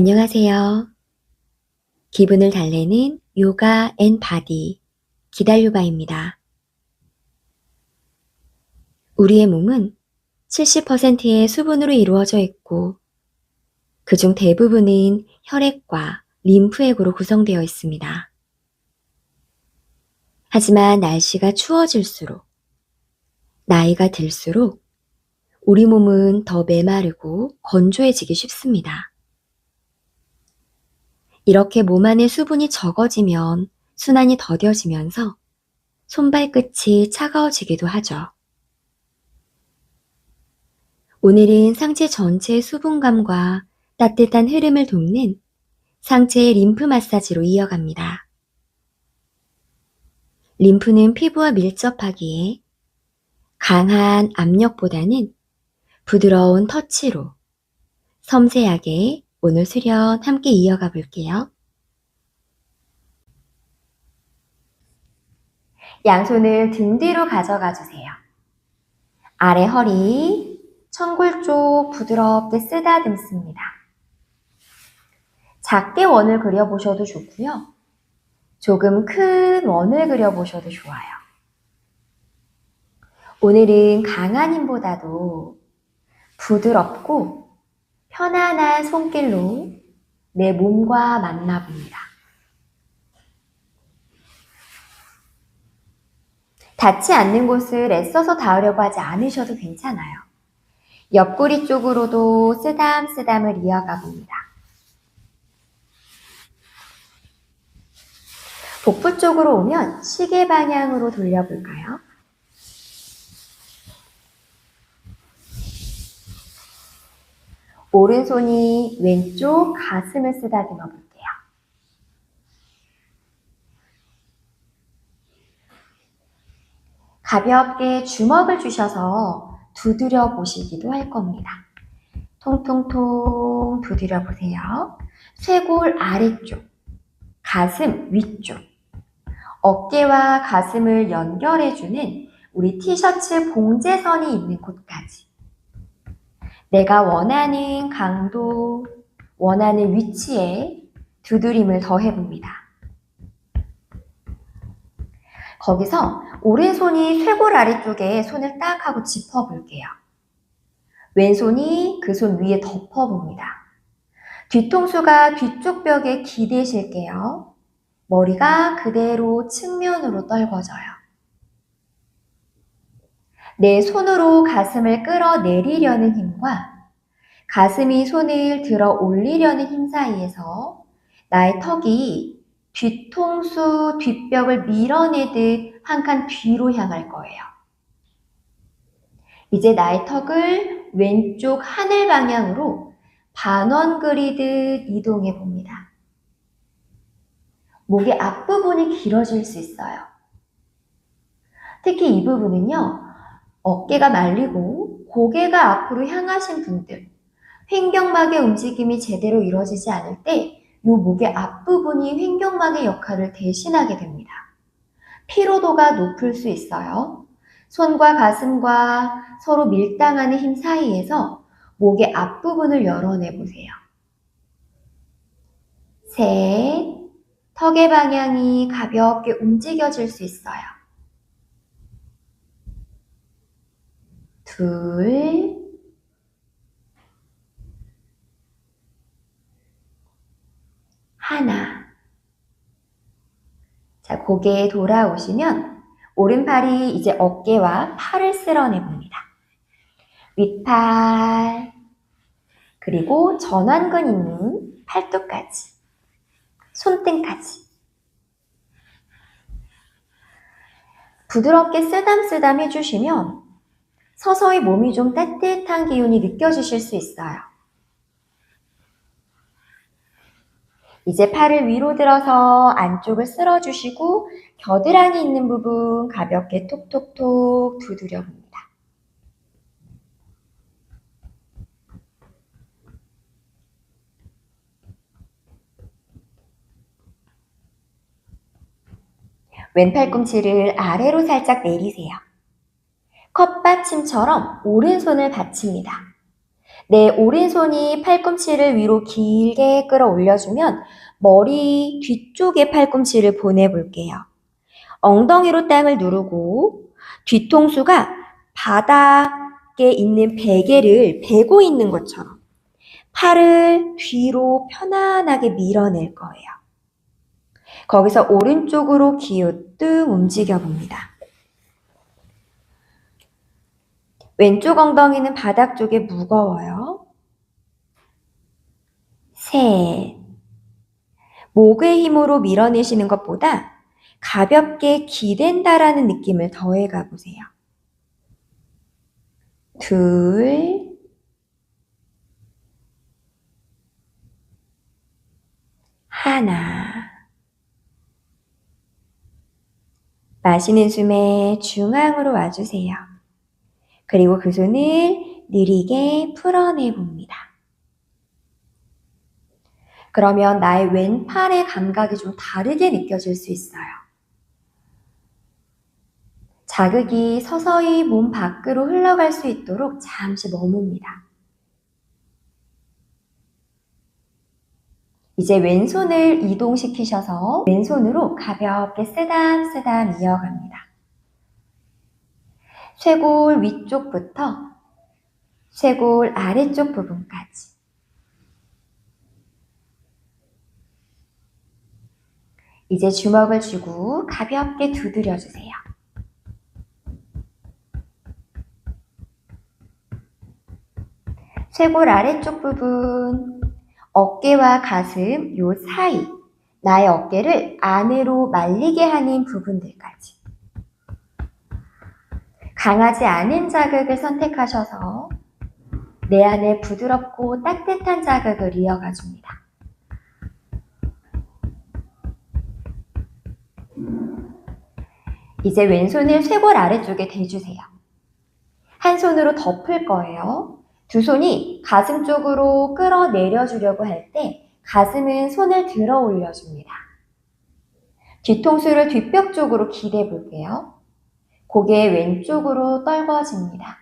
안녕하세요. 기분을 달래는 요가 앤 바디 기달요가입니다. 우리의 몸은 70%의 수분으로 이루어져 있고 그중 대부분은 혈액과 림프액으로 구성되어 있습니다. 하지만 날씨가 추워질수록 나이가 들수록 우리 몸은 더 메마르고 건조해지기 쉽습니다. 이렇게 몸 안에 수분이 적어지면 순환이 더뎌지면서 손발끝이 차가워지기도 하죠. 오늘은 상체 전체의 수분감과 따뜻한 흐름을 돕는 상체의 림프 마사지로 이어갑니다. 림프는 피부와 밀접하기에 강한 압력보다는 부드러운 터치로 섬세하게 오늘 수련 함께 이어가 볼게요. 양손을 등 뒤로 가져가 주세요. 아래 허리, 천골 쪽 부드럽게 쓰다듬습니다. 작게 원을 그려보셔도 좋고요. 조금 큰 원을 그려보셔도 좋아요. 오늘은 강한 힘보다도 부드럽고 편안한 손길로 내 몸과 만나봅니다. 닿지 않는 곳을 애써서 닿으려고 하지 않으셔도 괜찮아요. 옆구리 쪽으로도 쓰담쓰담을 이어가 봅니다. 복부 쪽으로 오면 시계 방향으로 돌려볼까요? 오른손이 왼쪽 가슴을 쓰다듬어 볼게요. 가볍게 주먹을 주셔서 두드려 보시기도 할 겁니다. 통통통 두드려 보세요. 쇄골 아래쪽, 가슴 위쪽, 어깨와 가슴을 연결해주는 우리 티셔츠 봉제선이 있는 곳까지 내가 원하는 강도, 원하는 위치에 두드림을 더해봅니다. 거기서 오른손이 쇄골 아래쪽에 손을 딱 하고 짚어볼게요. 왼손이 그 손 위에 덮어봅니다. 뒤통수가 뒤쪽 벽에 기대실게요. 머리가 그대로 측면으로 떨궈져요. 내 손으로 가슴을 끌어내리려는 힘과 가슴이 손을 들어 올리려는 힘 사이에서 나의 턱이 뒤통수 뒷벽을 밀어내듯 한 칸 뒤로 향할 거예요. 이제 나의 턱을 왼쪽 하늘 방향으로 반원 그리듯 이동해 봅니다. 목의 앞부분이 길어질 수 있어요. 특히 이 부분은요, 어깨가 말리고 고개가 앞으로 향하신 분들, 횡격막의 움직임이 제대로 이루어지지 않을 때 이 목의 앞부분이 횡격막의 역할을 대신하게 됩니다. 피로도가 높을 수 있어요. 손과 가슴과 서로 밀당하는 힘 사이에서 목의 앞부분을 열어내 보세요. 셋, 턱의 방향이 가볍게 움직여질 수 있어요. 둘, 하나. 자, 고개 돌아오시면 오른팔이 이제 어깨와 팔을 쓸어내 봅니다. 윗팔, 그리고 전완근 있는 팔뚝까지, 손등까지. 부드럽게 쓰담쓰담 해주시면 서서히 몸이 좀 따뜻한 기운이 느껴지실 수 있어요. 이제 팔을 위로 들어서 안쪽을 쓸어주시고 겨드랑이 있는 부분 가볍게 톡톡톡 두드려 봅니다. 왼팔 꿈치를 아래로 살짝 내리세요. 컵받침처럼 오른손을 받칩니다. 내 오른손이 팔꿈치를 위로 길게 끌어올려주면 머리 뒤쪽에 팔꿈치를 보내볼게요. 엉덩이로 땅을 누르고 뒤통수가 바닥에 있는 베개를 베고 있는 것처럼 팔을 뒤로 편안하게 밀어낼 거예요. 거기서 오른쪽으로 기우뚱 움직여 봅니다. 왼쪽 엉덩이는 바닥 쪽에 무거워요. 셋. 목의 힘으로 밀어내시는 것보다 가볍게 기댄다라는 느낌을 더해 가 보세요. 둘. 하나. 마시는 숨에 중앙으로 와주세요. 그리고 그 손을 느리게 풀어내 봅니다. 그러면 나의 왼팔의 감각이 좀 다르게 느껴질 수 있어요. 자극이 서서히 몸 밖으로 흘러갈 수 있도록 잠시 머뭅니다. 이제 왼손을 이동시키셔서 왼손으로 가볍게 쓰담쓰담 이어갑니다. 쇄골 위쪽부터 쇄골 아래쪽 부분까지. 이제 주먹을 쥐고 가볍게 두드려 주세요. 쇄골 아래쪽 부분, 어깨와 가슴 요 사이, 나의 어깨를 안으로 말리게 하는 부분들까지. 강하지 않은 자극을 선택하셔서 내 안에 부드럽고 따뜻한 자극을 이어가 줍니다. 이제 왼손을 쇄골 아래쪽에 대주세요. 한 손으로 덮을 거예요. 두 손이 가슴 쪽으로 끌어내려 주려고 할 때 가슴은 손을 들어 올려줍니다. 뒤통수를 뒷벽 쪽으로 기대 볼게요. 고개 왼쪽으로 떨궈집니다.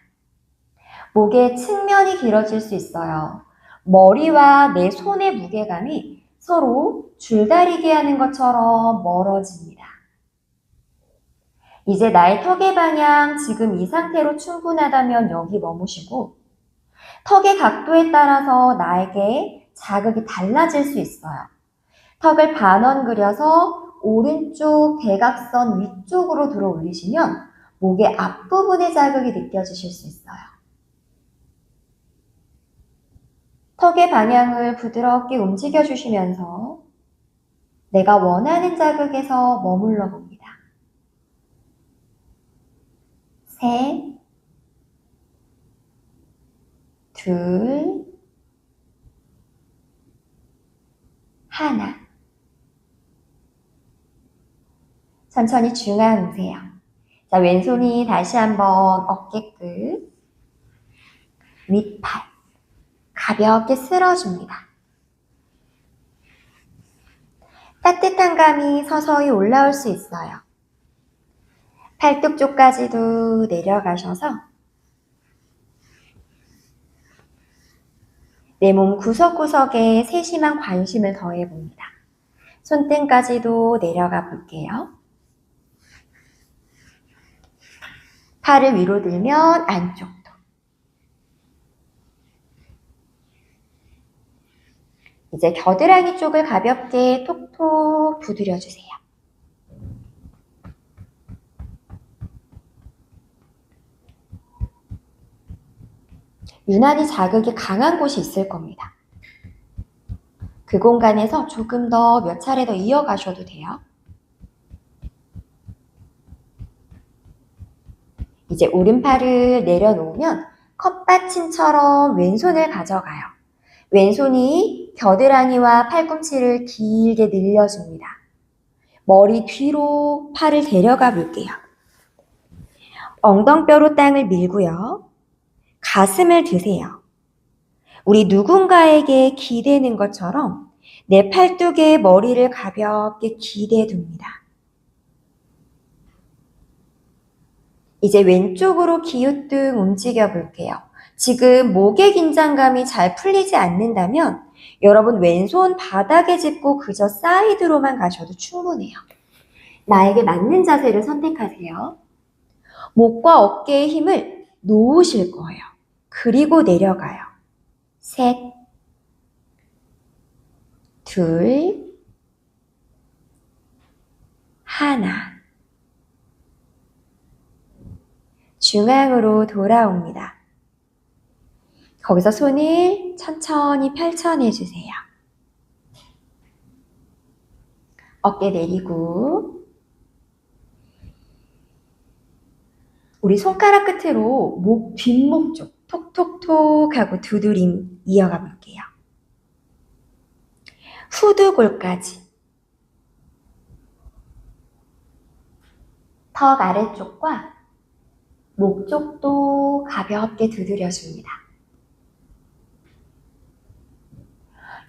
목의 측면이 길어질 수 있어요. 머리와 내 손의 무게감이 서로 줄다리기 하는 것처럼 멀어집니다. 이제 나의 턱의 방향 지금 이 상태로 충분하다면 여기 머무시고 턱의 각도에 따라서 나에게 자극이 달라질 수 있어요. 턱을 반원 그려서 오른쪽 대각선 위쪽으로 들어 올리시면 목의 앞부분의 자극이 느껴지실 수 있어요. 턱의 방향을 부드럽게 움직여 주시면서 내가 원하는 자극에서 머물러 봅니다. 셋, 둘, 하나. 천천히 중앙 오세요. 자, 왼손이 다시 한번 어깨 끝, 윗팔, 가볍게 쓸어줍니다. 따뜻한 감이 서서히 올라올 수 있어요. 팔뚝 쪽까지도 내려가셔서 내 몸 구석구석에 세심한 관심을 더해봅니다. 손등까지도 내려가 볼게요. 팔을 위로 들면 안쪽도. 이제 겨드랑이 쪽을 가볍게 톡톡 두드려 주세요. 유난히 자극이 강한 곳이 있을 겁니다. 그 공간에서 조금 더 몇 차례 더 이어가셔도 돼요. 이제 오른팔을 내려놓으면 컵받침처럼 왼손을 가져가요. 왼손이 겨드랑이와 팔꿈치를 길게 늘려줍니다. 머리 뒤로 팔을 데려가 볼게요. 엉덩뼈로 땅을 밀고요. 가슴을 드세요. 우리 누군가에게 기대는 것처럼 내 팔뚝에 머리를 가볍게 기대 둡니다. 이제 왼쪽으로 기우뚱 움직여 볼게요. 지금 목의 긴장감이 잘 풀리지 않는다면 여러분 왼손 바닥에 짚고 그저 사이드로만 가셔도 충분해요. 나에게 맞는 자세를 선택하세요. 목과 어깨의 힘을 놓으실 거예요. 그리고 내려가요. 셋, 둘, 하나. 중앙으로 돌아옵니다. 거기서 손을 천천히 펼쳐내 주세요. 어깨 내리고 우리 손가락 끝으로 목 뒷목 쪽 톡톡톡 하고 두드림 이어가 볼게요. 후두골까지 턱 아래쪽과 목 쪽도 가볍게 두드려줍니다.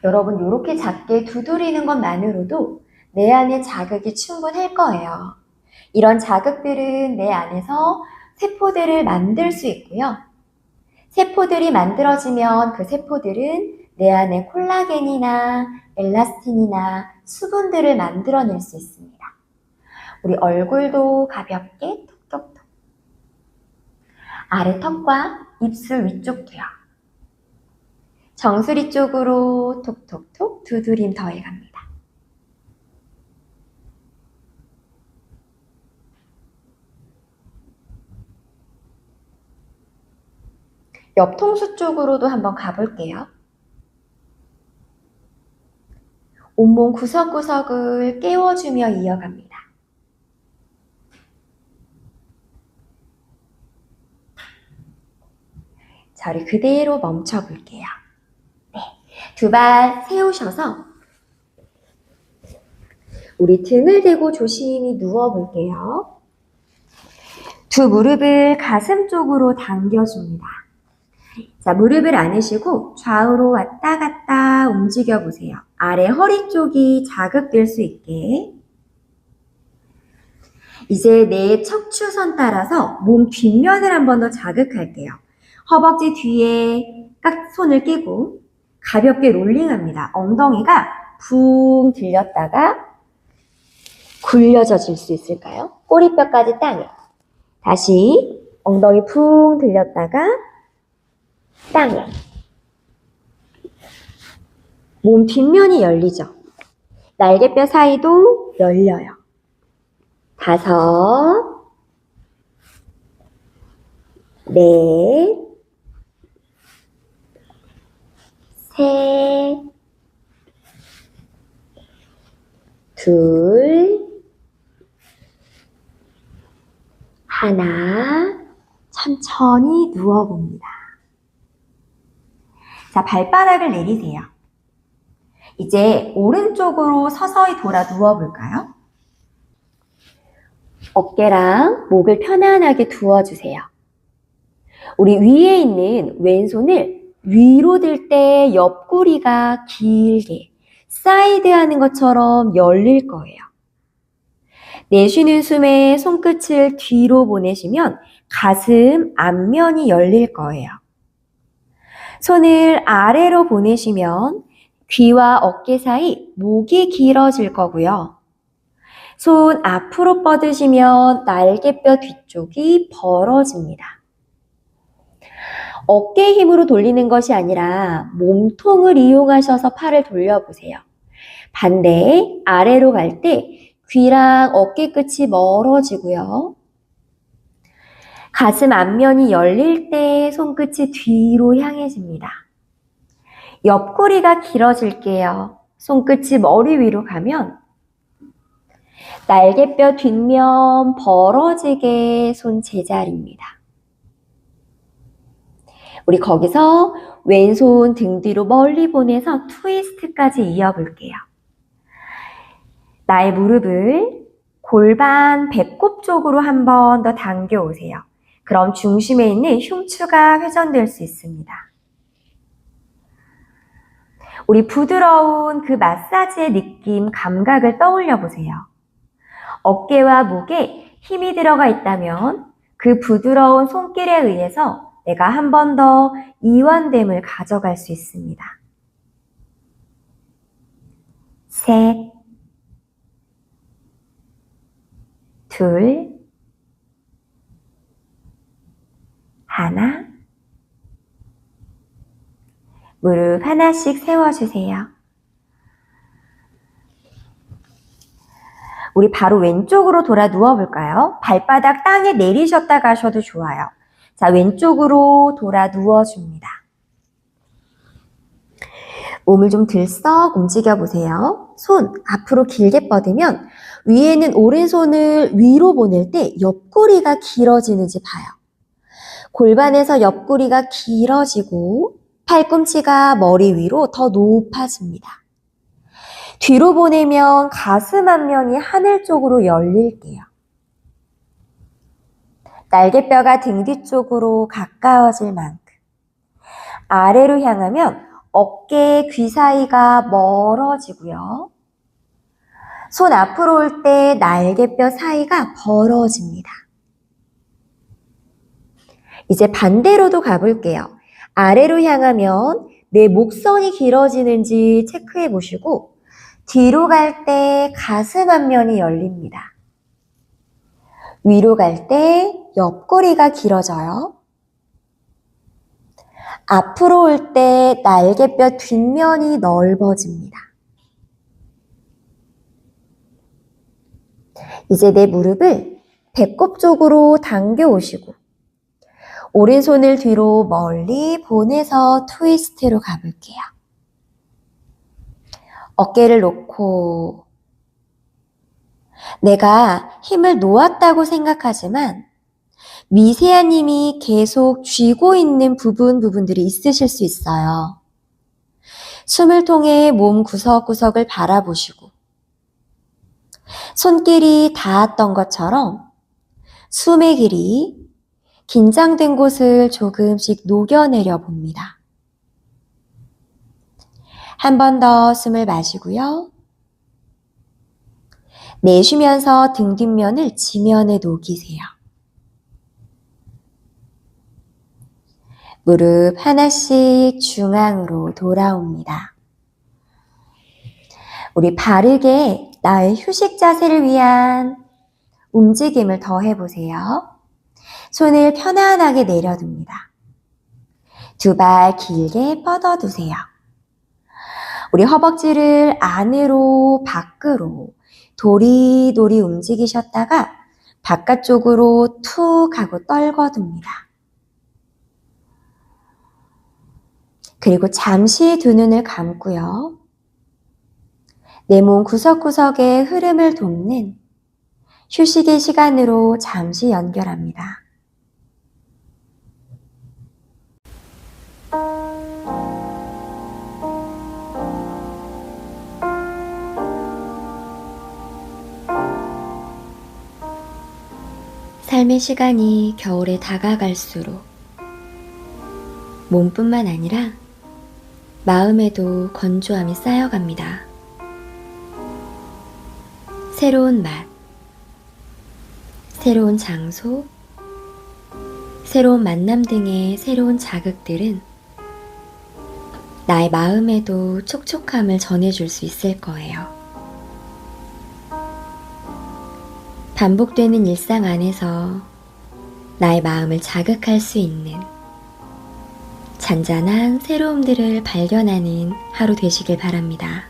여러분 이렇게 작게 두드리는 것만으로도 내 안에 자극이 충분할 거예요. 이런 자극들은 내 안에서 세포들을 만들 수 있고요. 세포들이 만들어지면 그 세포들은 내 안에 콜라겐이나 엘라스틴이나 수분들을 만들어낼 수 있습니다. 우리 얼굴도 가볍게. 아래 턱과 입술 위쪽 도요. 정수리 쪽으로 톡톡톡 두드림 더해갑니다. 옆 통수 쪽으로도 한번 가볼게요. 온몸 구석구석을 깨워주며 이어갑니다. 저를 그대로 멈춰 볼게요. 네. 두 발 세우셔서 우리 등을 대고 조심히 누워 볼게요. 두 무릎을 가슴 쪽으로 당겨줍니다. 자, 무릎을 안으시고 좌우로 왔다 갔다 움직여 보세요. 아래 허리 쪽이 자극될 수 있게. 이제 내 척추선 따라서 몸 뒷면을 한 번 더 자극할게요. 허벅지 뒤에 깍 손을 끼고 가볍게 롤링합니다. 엉덩이가 붕 들렸다가 굴려져 질 수 있을까요? 꼬리뼈까지 땅에. 다시 엉덩이 붕 들렸다가 땅에. 몸 뒷면이 열리죠. 날개뼈 사이도 열려요. 다섯, 넷, 셋, 둘, 하나, 천천히 누워봅니다. 자, 발바닥을 내리세요. 이제 오른쪽으로 서서히 돌아 누워볼까요? 어깨랑 목을 편안하게 두어주세요. 우리 위에 있는 왼손을 위로 들 때 옆구리가 길게 사이드 하는 것처럼 열릴 거예요. 내쉬는 숨에 손끝을 뒤로 보내시면 가슴 앞면이 열릴 거예요. 손을 아래로 보내시면 귀와 어깨 사이 목이 길어질 거고요. 손 앞으로 뻗으시면 날개뼈 뒤쪽이 벌어집니다. 어깨 힘으로 돌리는 것이 아니라 몸통을 이용하셔서 팔을 돌려보세요. 반대 아래로 갈 때 귀랑 어깨 끝이 멀어지고요. 가슴 앞면이 열릴 때 손끝이 뒤로 향해집니다. 옆구리가 길어질게요. 손끝이 머리 위로 가면 날개뼈 뒷면 벌어지게 손 제자리입니다. 우리 거기서 왼손 등 뒤로 멀리 보내서 트위스트까지 이어볼게요. 나의 무릎을 골반 배꼽 쪽으로 한 번 더 당겨 오세요. 그럼 중심에 있는 흉추가 회전될 수 있습니다. 우리 부드러운 그 마사지의 느낌, 감각을 떠올려 보세요. 어깨와 목에 힘이 들어가 있다면 그 부드러운 손길에 의해서 내가 한 번 더 이완됨을 가져갈 수 있습니다. 셋, 둘, 하나, 무릎 하나씩 세워주세요. 우리 바로 왼쪽으로 돌아 누워볼까요? 발바닥 땅에 내리셨다 가셔도 좋아요. 자, 왼쪽으로 돌아 누워줍니다. 몸을 좀 들썩 움직여 보세요. 손 앞으로 길게 뻗으면 위에는 오른손을 위로 보낼 때 옆구리가 길어지는지 봐요. 골반에서 옆구리가 길어지고 팔꿈치가 머리 위로 더 높아집니다. 뒤로 보내면 가슴 앞면이 하늘 쪽으로 열릴게요. 날개뼈가 등 뒤쪽으로 가까워질 만큼 아래로 향하면 어깨, 귀 사이가 멀어지고요. 손 앞으로 올 때 날개뼈 사이가 벌어집니다. 이제 반대로도 가볼게요. 아래로 향하면 내 목선이 길어지는지 체크해 보시고 뒤로 갈 때 가슴 앞면이 열립니다. 위로 갈 때 옆구리가 길어져요. 앞으로 올 때 날개뼈 뒷면이 넓어집니다. 이제 내 무릎을 배꼽 쪽으로 당겨 오시고 오른손을 뒤로 멀리 보내서 트위스트로 가볼게요. 어깨를 놓고 내가 힘을 놓았다고 생각하지만 미세한 힘이 계속 쥐고 있는 부분 부분들이 있으실 수 있어요. 숨을 통해 몸 구석구석을 바라보시고 손길이 닿았던 것처럼 숨의 길이 긴장된 곳을 조금씩 녹여내려 봅니다. 한 번 더 숨을 마시고요. 내쉬면서 등 뒷면을 지면에 녹이세요. 무릎 하나씩 중앙으로 돌아옵니다. 우리 바르게 나의 휴식 자세를 위한 움직임을 더 해보세요. 손을 편안하게 내려둡니다. 두 발 길게 뻗어두세요. 우리 허벅지를 안으로 밖으로 도리도리 움직이셨다가 바깥쪽으로 툭 하고 떨궈둡니다. 그리고 잠시 두 눈을 감고요. 내 몸 구석구석의 흐름을 돕는 휴식의 시간으로 잠시 연결합니다. 삶의 시간이 겨울에 다가갈수록 몸뿐만 아니라 마음에도 건조함이 쌓여갑니다. 새로운 맛, 새로운 장소, 새로운 만남 등의 새로운 자극들은 나의 마음에도 촉촉함을 전해줄 수 있을 거예요. 반복되는 일상 안에서 나의 마음을 자극할 수 있는 잔잔한 새로움들을 발견하는 하루 되시길 바랍니다.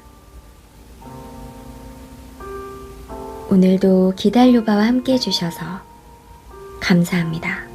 오늘도 기달요가와 함께 해주셔서 감사합니다.